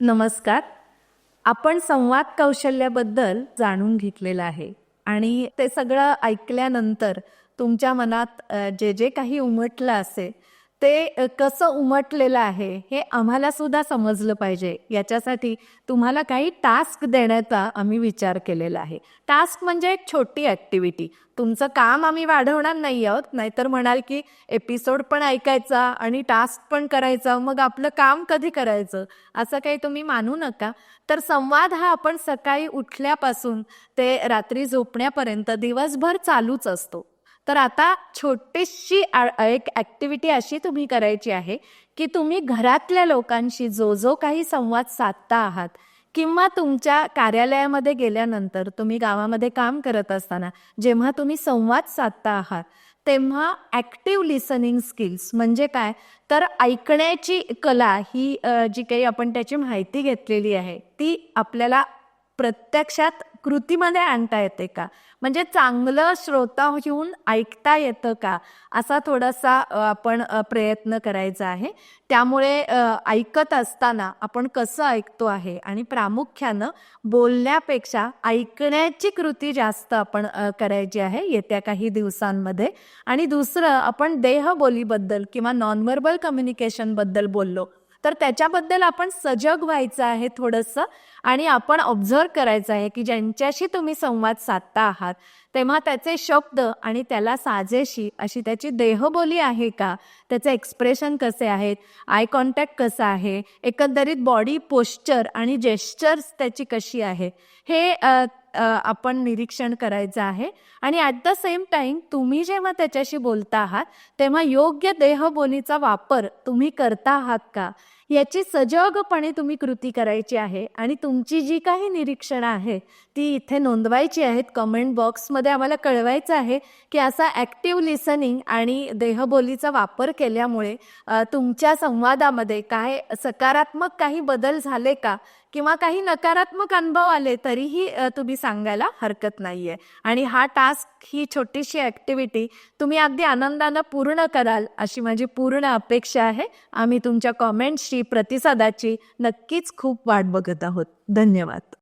नमस्कार. आपण संवाद कौशल्याबद्दल जाणून घेतलेलं आहे आणि ते सगळं ऐकल्यानंतर तुमच्या मनात जे जे काही उमटलं असेल ते कसं उमटलेलं आहे हे आम्हाला सुद्धा समजलं पाहिजे. याच्यासाठी तुम्हाला काही टास्क देण्याचा आम्ही विचार केलेला आहे. टास्क म्हणजे एक छोटी ॲक्टिव्हिटी. तुमचं काम आम्ही वाढवणार नाही आहोत नाहीतर म्हणाल की एपिसोड पण ऐकायचा आणि टास्क पण करायचा मग आपलं काम कधी करायचं? असं काही तुम्ही मानू नका. तर संवाद हा आपण सकाळी उठल्यापासून ते रात्री झोपण्यापर्यंत दिवसभर चालूच असतो. तर आता छोटीशी एक ॲक्टिव्हिटी अशी तुम्ही करायची आहे की तुम्ही घरातल्या लोकांशी जो जो काही संवाद साधता आहात किंवा तुमच्या कार्यालयामध्ये गेल्यानंतर तुम्ही गावामध्ये काम करत असताना जेव्हा तुम्ही संवाद साधता आहात तेव्हा ॲक्टिव्ह लिसनिंग स्किल्स म्हणजे काय? तर ऐकण्याची कला ही जी काही आपण त्याची माहिती घेतलेली आहे ती आपल्याला प्रत्यक्षात कृतीमध्ये आणता येते का? म्हणजे चांगलं श्रोता होऊन ऐकता येतं का? असा थोडासा आपण प्रयत्न करायचा आहे. त्यामुळे ऐकत असताना आपण कसं ऐकतो आहे आणि प्रामुख्यानं बोलण्यापेक्षा ऐकण्याची कृती जास्त आपण करायची आहे येत्या काही दिवसांमध्ये. आणि दुसरं आपण देहबोलीबद्दल किंवा नॉनव्हर्बल कम्युनिकेशनबद्दल बोललो तर त्याच्याबद्दल आपण सजग व्हायचं आहे थोडंसं आणि आपण ऑब्झर्व करायचं आहे की ज्यांच्याशी तुम्ही संवाद साधता आहात तेव्हा त्याचे शब्द आणि त्याला साजेशी अशी त्याची देहबोली आहे का? त्याचे एक्सप्रेशन कसे आहेत? आय कॉन्टॅक्ट कसं आहे? एकंदरीत बॉडी पोश्चर आणि जेस्चर्स त्याची कशी आहे? हे आपण निरीक्षण करायचं आहे आणि ॲट द सेम टाईम तुम्ही जेव्हा त्याच्याशी बोलता आहात तेव्हा योग्य देहबोलीचा वापर तुम्ही करता आहात का? याची सजगपणे तुम्ही कृती करायची आहे आणि तुमची जी काही निरीक्षणं आहे ती इथे नोंदवायची आहेत. कमेंट बॉक्समध्ये आम्हाला कळवायचं आहे की असा ॲक्टिव्ह लिसनिंग आणि देहबोलीचा वापर केल्यामुळे तुमच्या संवादामध्ये काय सकारात्मक काही बदल झाले का? किंवा काही नकारात्मक अनुभव आले तरीही तुम्ही सांगायला हरकत नाही आहे आणि हा टास्क ही छोटीशी ॲक्टिव्हिटी तुम्ही अगदी आनंदानं पूर्ण कराल अशी माझी पूर्ण अपेक्षा आहे. आम्ही तुमच्या कॉमेंट्सची प्रतिसादाची नक्कीच खूप वाट बघत आहोत. धन्यवाद.